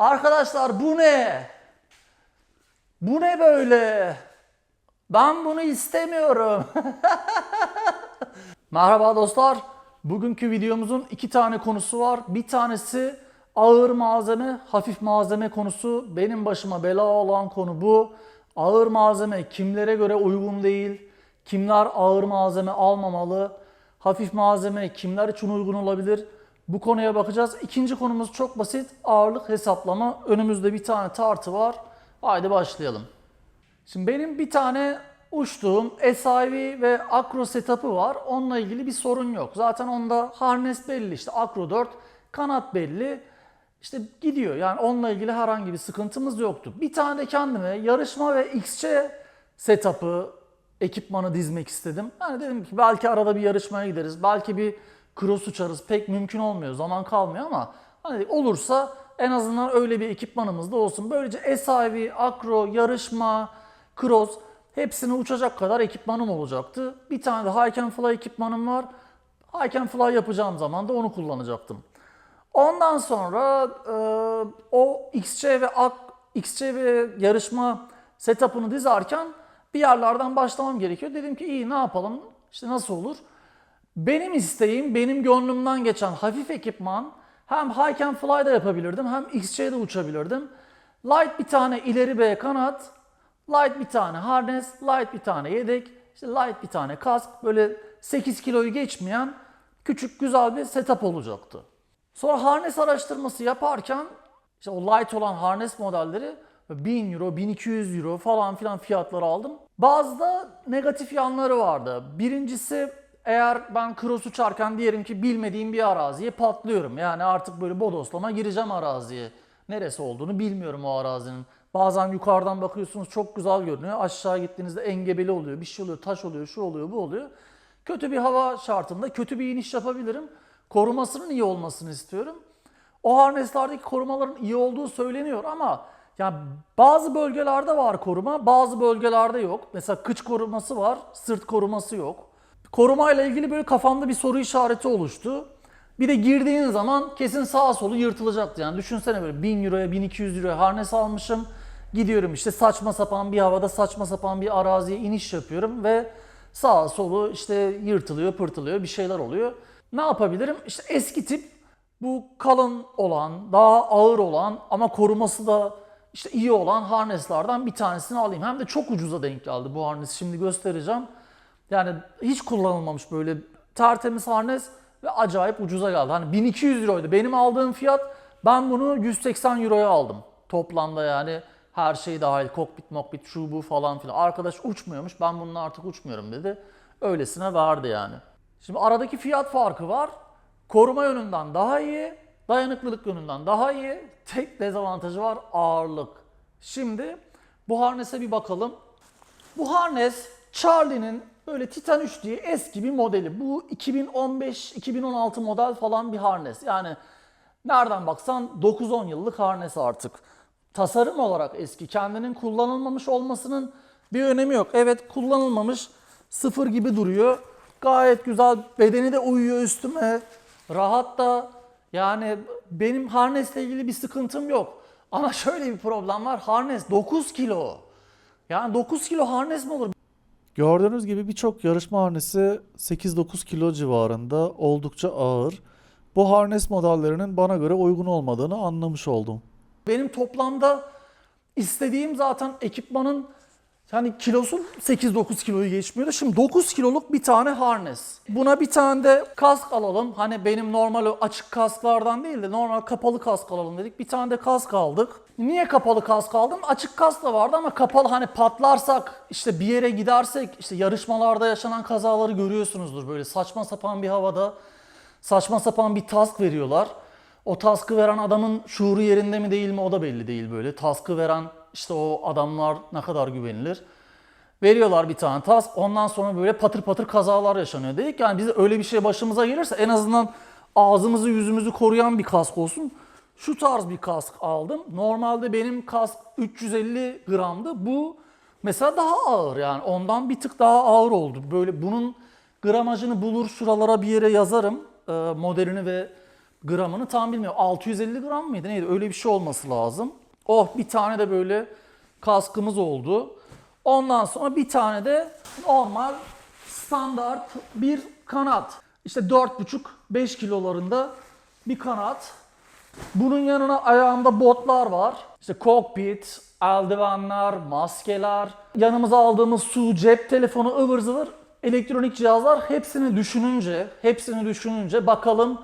Arkadaşlar bu ne? Bu ne böyle? Ben bunu istemiyorum. Merhaba dostlar. Bugünkü videomuzun iki tane konusu var. Bir tanesi ağır malzeme, hafif malzeme konusu. Benim başıma bela olan konu bu. Ağır malzeme kimlere göre uygun değil? Kimler ağır malzeme almamalı? Hafif malzeme kimler için uygun olabilir? Bu konuya bakacağız. İkinci konumuz çok basit. Ağırlık hesaplama. Önümüzde bir tane tartı var. Haydi başlayalım. Şimdi benim bir tane uçtuğum SIV ve Acro setup'ı var. Onunla ilgili bir sorun yok. Zaten onda harness belli işte Acro 4, kanat belli. İşte gidiyor. Yani onunla ilgili herhangi bir sıkıntımız yoktu. Bir tane de kendime yarışma ve XC setup'ı, ekipmanı dizmek istedim. Yani dedim ki belki arada bir yarışmaya gideriz. Belki bir cross uçarız. Pek mümkün olmuyor. Zaman kalmıyor ama hani olursa en azından öyle bir ekipmanımız da olsun. Böylece SIV, Acro, yarışma, cross hepsini uçacak kadar ekipmanım olacaktı. Bir tane de Hike and Fly ekipmanım var. Hike and Fly yapacağım zaman da onu kullanacaktım. Ondan sonra e, o XC ve AK, XC ve yarışma setup'ını dizerken bir yerlerden başlamam gerekiyor. Dedim ki iyi ne yapalım? İşte nasıl olur? Benim isteğim, benim gönlümden geçen hafif ekipman hem hike and fly'da yapabilirdim hem XC'de uçabilirdim. Light bir tane ileri B kanat, light bir tane harness, light bir tane yedek, işte light bir tane kask böyle 8 kiloyu geçmeyen küçük güzel bir setup olacaktı. Sonra harness araştırması yaparken işte o light olan harness modelleri 1000 euro, 1200 euro falan filan fiyatları aldım. Bazı da negatif yanları vardı. Birincisi eğer ben cross uçarken diyelim ki bilmediğim bir araziye patlıyorum. Yani artık böyle bodoslama gireceğim araziye. Neresi olduğunu bilmiyorum o arazinin. Bazen yukarıdan bakıyorsunuz çok güzel görünüyor. Aşağı gittiğinizde engebeli oluyor, bir şey oluyor, taş oluyor, şu oluyor, bu oluyor. Kötü bir hava şartında kötü bir iniş yapabilirim. Korumasının iyi olmasını istiyorum. O harneslerdeki korumaların iyi olduğu söyleniyor ama ya bazı bölgelerde var koruma, bazı bölgelerde yok. Mesela kıç koruması var, sırt koruması yok. Koruma ile ilgili böyle kafamda bir soru işareti oluştu. Bir de girdiğin zaman kesin sağa solu yırtılacaktı. Yani düşünsene böyle 1000 euroya 1200 euroya harnes almışım. Gidiyorum işte saçma sapan bir havada saçma sapan bir araziye iniş yapıyorum ve sağa solu işte yırtılıyor pırtılıyor bir şeyler oluyor. Ne yapabilirim? İşte eski tip bu kalın olan, daha ağır olan ama koruması da işte iyi olan harneslerden bir tanesini alayım. Hem de çok ucuza denk geldi bu harnesi. Şimdi göstereceğim. Yani hiç kullanılmamış böyle tertemiz harnes ve acayip ucuza geldi. Hani 1200 euroydu. Benim aldığım fiyat ben bunu 180 euroya aldım. Toplamda yani her şey dahil kokpit mokpit şu bu falan filan. Arkadaş uçmuyormuş ben bununla artık uçmuyorum dedi. Öylesine verdi yani. Şimdi aradaki fiyat farkı var. Koruma yönünden daha iyi, dayanıklılık yönünden daha iyi. Tek dezavantajı var ağırlık. Şimdi bu harnese bir bakalım. Bu harnes Charlie'nin böyle Titan 3 diye eski bir modeli. Bu 2015-2016 model falan bir harnes. Yani nereden baksan 9-10 yıllık harnes artık. Tasarım olarak eski. Kendinin kullanılmamış olmasının bir önemi yok. Evet kullanılmamış sıfır gibi duruyor. Gayet güzel. Bedeni de uyuyor üstüme. Rahat da yani benim harnesle ilgili bir sıkıntım yok. Ama şöyle bir problem var. Harnes 9 kilo. Yani 9 kilo harnes mi olur? Gördüğünüz gibi birçok yarışma harnesi 8-9 kilo civarında oldukça ağır. Bu harnes modellerinin bana göre uygun olmadığını anlamış oldum. Benim toplamda istediğim zaten ekipmanın yani kilosu 8-9 kiloyu geçmiyordu. Şimdi 9 kiloluk bir tane harness. Buna bir tane de kask alalım. Hani benim normal açık kasklardan değil de normal kapalı kask alalım dedik. Bir tane de kask aldık. Niye kapalı kask aldım? Açık kask da vardı ama kapalı hani patlarsak işte bir yere gidersek işte yarışmalarda yaşanan kazaları görüyorsunuzdur. Böyle saçma sapan bir havada saçma sapan bir task veriyorlar. O task'ı veren adamın şuuru yerinde mi değil mi o da belli değil böyle. Task'ı veren işte o adamlar ne kadar güvenilir. Veriyorlar bir tane task. Ondan sonra böyle patır patır kazalar yaşanıyor. Dedik yani biz öyle bir şey başımıza gelirse en azından ağzımızı yüzümüzü koruyan bir kask olsun. Şu tarz bir kask aldım. Normalde benim kask 350 gramdı. Bu mesela daha ağır yani ondan bir tık daha ağır oldu. Böyle bunun gramajını bulur şuralara bir yere yazarım. Ee, modelini ve gramını tam bilmiyorum. 650 gram mıydı neydi? Öyle bir şey olması lazım. Oh bir tane de böyle kaskımız oldu. Ondan sonra bir tane de normal standart bir kanat. İşte 4,5-5 kilolarında bir kanat. Bunun yanına ayağımda botlar var. İşte kokpit, eldivenler, maskeler, yanımıza aldığımız su, cep telefonu, ıvır zıvır elektronik cihazlar hepsini düşününce, hepsini düşününce bakalım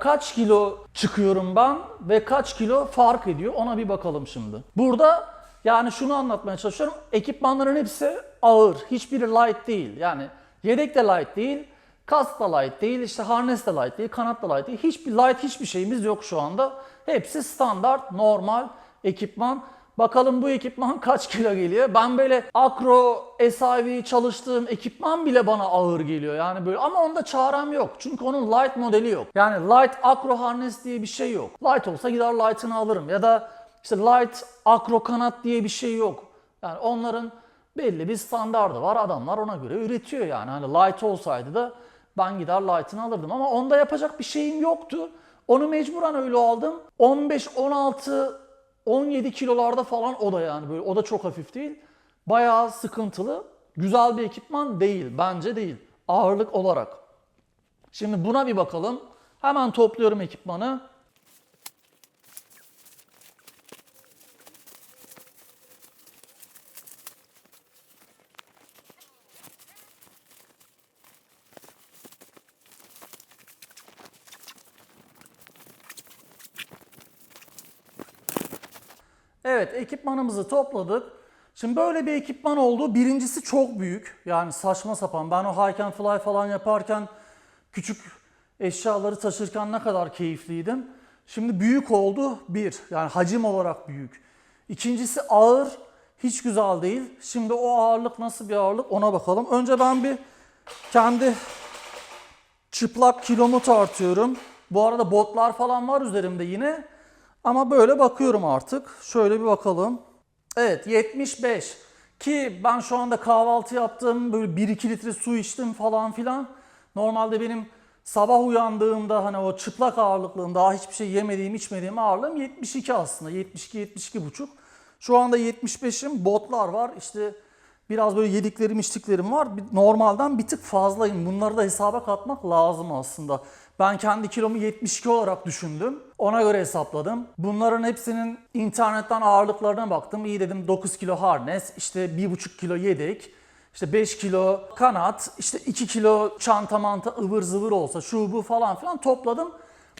kaç kilo çıkıyorum ben ve kaç kilo fark ediyor ona bir bakalım şimdi. Burada yani şunu anlatmaya çalışıyorum. Ekipmanların hepsi ağır. Hiçbiri light değil. Yani yedek de light değil. Kask da light değil, işte harness de light değil, kanat da light değil. Hiçbir light hiçbir şeyimiz yok şu anda. Hepsi standart, normal ekipman. Bakalım bu ekipman kaç kilo geliyor? Ben böyle akro, SIV çalıştığım ekipman bile bana ağır geliyor. Yani böyle ama onda çarem yok. Çünkü onun light modeli yok. Yani light akro harness diye bir şey yok. Light olsa gider light'ını alırım. Ya da işte light akro kanat diye bir şey yok. Yani onların belli bir standardı var. Adamlar ona göre üretiyor yani. Hani light olsaydı da ben gider light'ını alırdım ama onda yapacak bir şeyim yoktu. Onu mecburen öyle aldım. 15, 16, 17 kilolarda falan o da yani böyle o da çok hafif değil. Bayağı sıkıntılı. Güzel bir ekipman değil. Bence değil. Ağırlık olarak. Şimdi buna bir bakalım. Hemen topluyorum ekipmanı. Evet ekipmanımızı topladık. Şimdi böyle bir ekipman oldu. Birincisi çok büyük. Yani saçma sapan. Ben o hike and fly falan yaparken küçük eşyaları taşırken ne kadar keyifliydim. Şimdi büyük oldu bir. Yani hacim olarak büyük. İkincisi ağır. Hiç güzel değil. Şimdi o ağırlık nasıl bir ağırlık ona bakalım. Önce ben bir kendi çıplak kilomu tartıyorum. Bu arada botlar falan var üzerimde yine. Ama böyle bakıyorum artık. Şöyle bir bakalım. Evet 75. Ki ben şu anda kahvaltı yaptım. Böyle 1-2 litre su içtim falan filan. Normalde benim sabah uyandığımda hani o çıplak ağırlıklığım daha hiçbir şey yemediğim içmediğim ağırlığım 72 aslında. 72-72 buçuk. Şu anda 75'im. Botlar var. İşte biraz böyle yediklerim içtiklerim var. Normalden bir tık fazlayım. Bunları da hesaba katmak lazım aslında. Ben kendi kilomu 72 olarak düşündüm. Ona göre hesapladım. Bunların hepsinin internetten ağırlıklarına baktım. İyi dedim 9 kilo harness, işte 1,5 kilo yedek, işte 5 kilo kanat, işte 2 kilo çanta manta ıvır zıvır olsa şu bu falan filan topladım.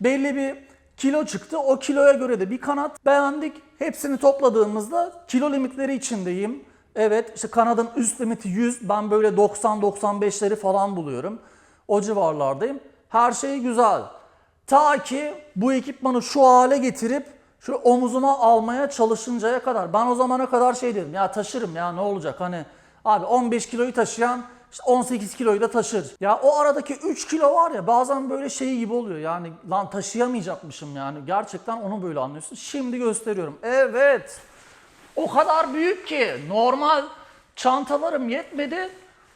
Belli bir kilo çıktı. O kiloya göre de bir kanat beğendik. Hepsini topladığımızda kilo limitleri içindeyim. Evet işte kanadın üst limiti 100. Ben böyle 90-95'leri falan buluyorum. O civarlardayım. Her şey güzel. Ta ki bu ekipmanı şu hale getirip şu omuzuma almaya çalışıncaya kadar. Ben o zamana kadar şey dedim ya taşırım ya ne olacak hani abi 15 kiloyu taşıyan işte 18 kiloyu da taşır. Ya o aradaki 3 kilo var ya bazen böyle şey gibi oluyor yani lan taşıyamayacakmışım yani gerçekten onu böyle anlıyorsun. Şimdi gösteriyorum. Evet. O kadar büyük ki normal çantalarım yetmedi.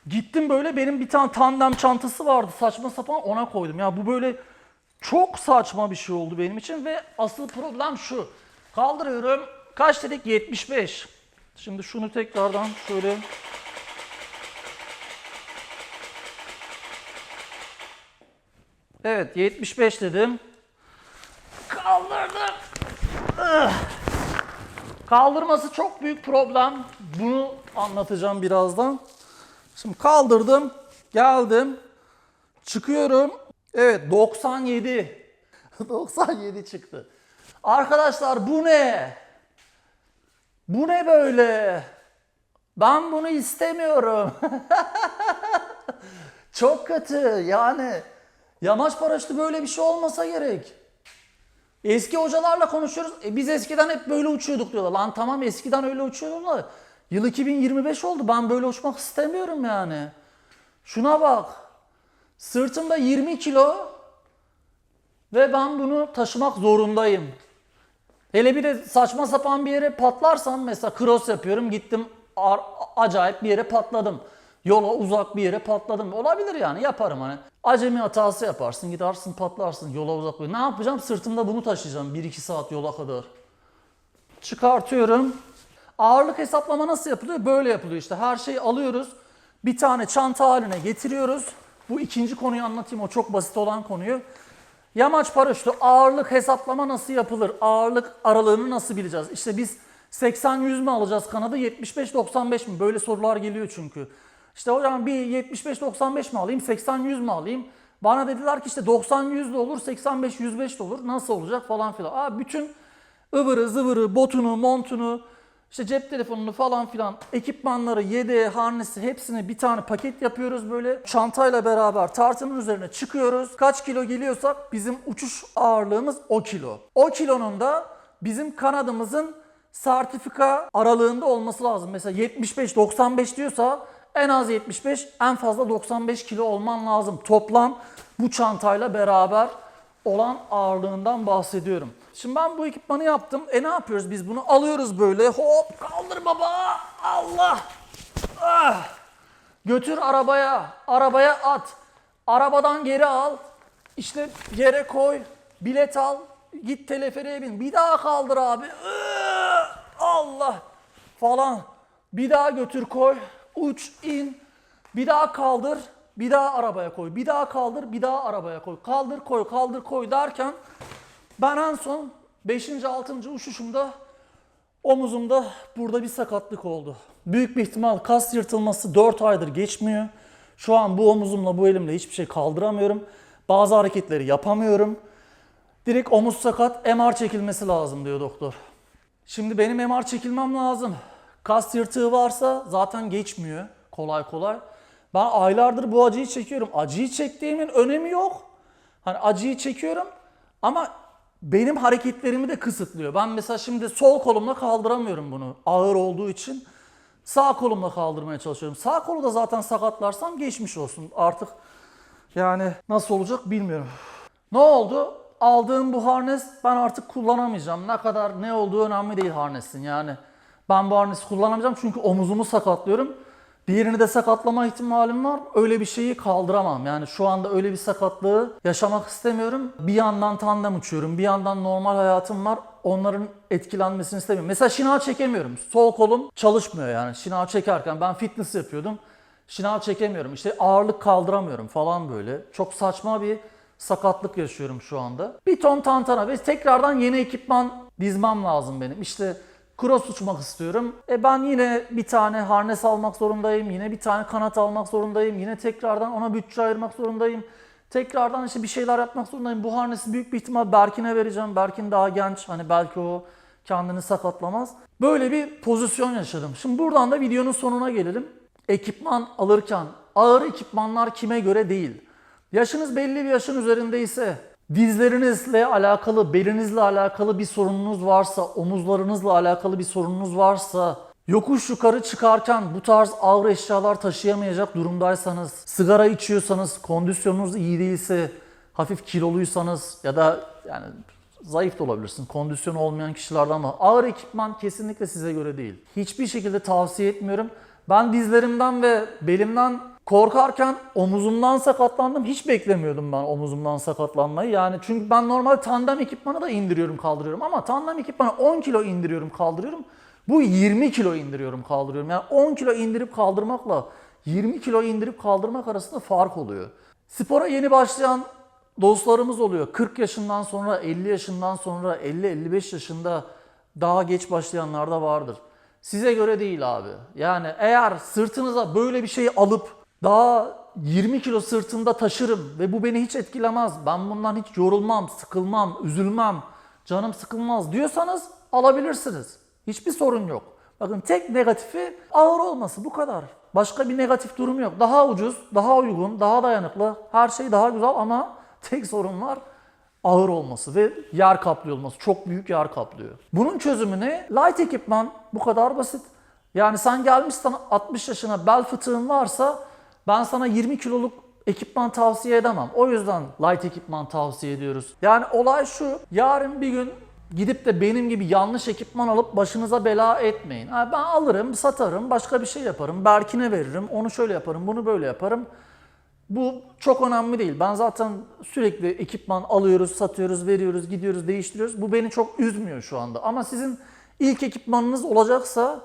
Gittim böyle benim bir tane tandem çantası vardı saçma sapan ona koydum. Ya bu böyle çok saçma bir şey oldu benim için ve asıl problem şu. Kaldırıyorum. Kaç dedik? 75. Şimdi şunu tekrardan şöyle Evet 75 dedim. Kaldırdım. Kaldırması çok büyük problem. Bunu anlatacağım birazdan. Şimdi kaldırdım. Geldim. Çıkıyorum. Evet 97. 97 çıktı. Arkadaşlar bu ne? Bu ne böyle? Ben bunu istemiyorum. Çok kötü yani. Yamaç paraşütü böyle bir şey olmasa gerek. Eski hocalarla konuşuyoruz. E biz eskiden hep böyle uçuyorduk diyorlar. Lan tamam eskiden öyle uçuyordum da yıl 2025 oldu. Ben böyle uçmak istemiyorum yani. Şuna bak. Sırtımda 20 kilo ve ben bunu taşımak zorundayım. Hele bir de saçma sapan bir yere patlarsam mesela cross yapıyorum gittim acayip bir yere patladım. Yola uzak bir yere patladım. Olabilir yani yaparım hani. Acemi hatası yaparsın, gidersin patlarsın yola uzak boy. Ne yapacağım? Sırtımda bunu taşıyacağım 1-2 saat yola kadar. Çıkartıyorum. Ağırlık hesaplama nasıl yapılıyor? Böyle yapılıyor işte. Her şeyi alıyoruz. Bir tane çanta haline getiriyoruz. Bu ikinci konuyu anlatayım. O çok basit olan konuyu. Yamaç paraşütü ağırlık hesaplama nasıl yapılır? Ağırlık aralığını nasıl bileceğiz? İşte biz 80-100 mü alacağız kanadı 75-95 mi? Böyle sorular geliyor çünkü. İşte hocam bir 75-95 mi alayım 80-100 mü alayım? Bana dediler ki işte 90-100 de olur 85-105 de olur. Nasıl olacak falan filan. Aa, bütün ıvırı zıvırı botunu montunu işte cep telefonunu falan filan ekipmanları, yedeği, harnesi hepsini bir tane paket yapıyoruz böyle. Çantayla beraber tartının üzerine çıkıyoruz. Kaç kilo geliyorsak bizim uçuş ağırlığımız o kilo. O kilonun da bizim kanadımızın sertifika aralığında olması lazım. Mesela 75-95 diyorsa en az 75 en fazla 95 kilo olman lazım. Toplam bu çantayla beraber olan ağırlığından bahsediyorum. Şimdi ben bu ekipmanı yaptım. E ne yapıyoruz biz bunu? Alıyoruz böyle. Hop kaldır baba. Allah. Ah. Götür arabaya. Arabaya at. Arabadan geri al. İşte yere koy. Bilet al. Git teleferiğe bin. Bir daha kaldır abi. Iıı, Allah. Falan. Bir daha götür koy. Uç in. Bir daha kaldır. Bir daha arabaya koy. Bir daha kaldır. Bir daha arabaya koy. Kaldır koy. Kaldır koy derken ben en son 5. 6. uçuşumda omuzumda burada bir sakatlık oldu. Büyük bir ihtimal kas yırtılması 4 aydır geçmiyor. Şu an bu omuzumla bu elimle hiçbir şey kaldıramıyorum. Bazı hareketleri yapamıyorum. Direkt omuz sakat MR çekilmesi lazım diyor doktor. Şimdi benim MR çekilmem lazım. Kas yırtığı varsa zaten geçmiyor kolay kolay. Ben aylardır bu acıyı çekiyorum. Acıyı çektiğimin önemi yok. Hani acıyı çekiyorum ama benim hareketlerimi de kısıtlıyor. Ben mesela şimdi sol kolumla kaldıramıyorum bunu ağır olduğu için. Sağ kolumla kaldırmaya çalışıyorum. Sağ kolu da zaten sakatlarsam geçmiş olsun. Artık yani nasıl olacak bilmiyorum. Ne oldu? Aldığım bu harnes ben artık kullanamayacağım. Ne kadar ne olduğu önemli değil harnesin yani. Ben bu harnesi kullanamayacağım çünkü omuzumu sakatlıyorum. Diğerini de sakatlama ihtimalim var. Öyle bir şeyi kaldıramam. Yani şu anda öyle bir sakatlığı yaşamak istemiyorum. Bir yandan tandem uçuyorum. Bir yandan normal hayatım var. Onların etkilenmesini istemiyorum. Mesela şınav çekemiyorum. Sol kolum çalışmıyor yani. Şınav çekerken ben fitness yapıyordum. Şınav çekemiyorum. İşte ağırlık kaldıramıyorum falan böyle. Çok saçma bir sakatlık yaşıyorum şu anda. Bir ton tantana ve tekrardan yeni ekipman dizmem lazım benim. İşte cross uçmak istiyorum. E ben yine bir tane harnes almak zorundayım. Yine bir tane kanat almak zorundayım. Yine tekrardan ona bütçe ayırmak zorundayım. Tekrardan işte bir şeyler yapmak zorundayım. Bu harnesi büyük bir ihtimal Berkin'e vereceğim. Berkin daha genç. Hani belki o kendini sakatlamaz. Böyle bir pozisyon yaşadım. Şimdi buradan da videonun sonuna gelelim. Ekipman alırken ağır ekipmanlar kime göre değil. Yaşınız belli bir yaşın üzerindeyse, dizlerinizle alakalı, belinizle alakalı bir sorununuz varsa, omuzlarınızla alakalı bir sorununuz varsa, yokuş yukarı çıkarken bu tarz ağır eşyalar taşıyamayacak durumdaysanız, sigara içiyorsanız, kondisyonunuz iyi değilse, hafif kiloluysanız ya da yani zayıf da olabilirsin. Kondisyonu olmayan kişilerden ama ağır ekipman kesinlikle size göre değil. Hiçbir şekilde tavsiye etmiyorum. Ben dizlerimden ve belimden korkarken omuzumdan sakatlandım. Hiç beklemiyordum ben omuzumdan sakatlanmayı. Yani çünkü ben normal tandem ekipmanı da indiriyorum kaldırıyorum ama tandem ekipmanı 10 kilo indiriyorum kaldırıyorum. Bu 20 kilo indiriyorum kaldırıyorum. Yani 10 kilo indirip kaldırmakla 20 kilo indirip kaldırmak arasında fark oluyor. Spora yeni başlayan dostlarımız oluyor. 40 yaşından sonra, 50 yaşından sonra, 50-55 yaşında daha geç başlayanlar da vardır. Size göre değil abi. Yani eğer sırtınıza böyle bir şey alıp daha 20 kilo sırtımda taşırım ve bu beni hiç etkilemez. Ben bundan hiç yorulmam, sıkılmam, üzülmem, canım sıkılmaz diyorsanız alabilirsiniz. Hiçbir sorun yok. Bakın tek negatifi ağır olması bu kadar. Başka bir negatif durum yok. Daha ucuz, daha uygun, daha dayanıklı, her şey daha güzel ama tek sorun var ağır olması ve yer kaplıyor olması. Çok büyük yer kaplıyor. Bunun çözümü ne? Light ekipman bu kadar basit. Yani sen gelmişsen 60 yaşına bel fıtığın varsa ben sana 20 kiloluk ekipman tavsiye edemem. O yüzden light ekipman tavsiye ediyoruz. Yani olay şu. Yarın bir gün gidip de benim gibi yanlış ekipman alıp başınıza bela etmeyin. Ha, ben alırım, satarım, başka bir şey yaparım. Berkine veririm, onu şöyle yaparım, bunu böyle yaparım. Bu çok önemli değil. Ben zaten sürekli ekipman alıyoruz, satıyoruz, veriyoruz, gidiyoruz, değiştiriyoruz. Bu beni çok üzmüyor şu anda. Ama sizin ilk ekipmanınız olacaksa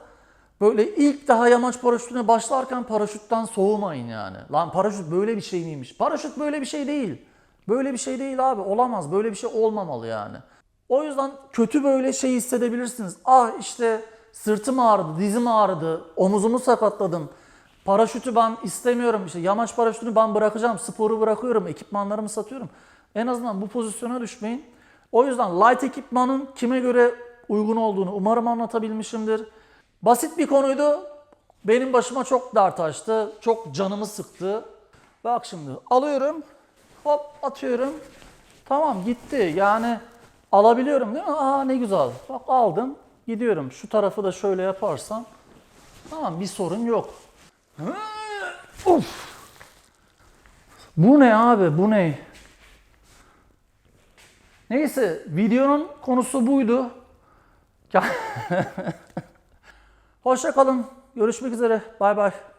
böyle ilk daha yamaç paraşütüne başlarken paraşütten soğumayın yani. Lan paraşüt böyle bir şey miymiş? Paraşüt böyle bir şey değil. Böyle bir şey değil abi. Olamaz. Böyle bir şey olmamalı yani. O yüzden kötü böyle şey hissedebilirsiniz. Ah işte sırtım ağrıdı, dizim ağrıdı, omuzumu sakatladım. Paraşütü ben istemiyorum. İşte yamaç paraşütünü ben bırakacağım. Sporu bırakıyorum. Ekipmanlarımı satıyorum. En azından bu pozisyona düşmeyin. O yüzden light ekipmanın kime göre uygun olduğunu umarım anlatabilmişimdir. Basit bir konuydu. Benim başıma çok dert açtı. Çok canımı sıktı. Bak şimdi alıyorum. Hop atıyorum. Tamam gitti. Yani alabiliyorum değil mi? Aa ne güzel. Bak aldım. Gidiyorum. Şu tarafı da şöyle yaparsam. Tamam bir sorun yok. Hı. Bu ne abi? Bu ne? Neyse videonun konusu buydu. Hoşça kalın. Görüşmek üzere. Bay bay.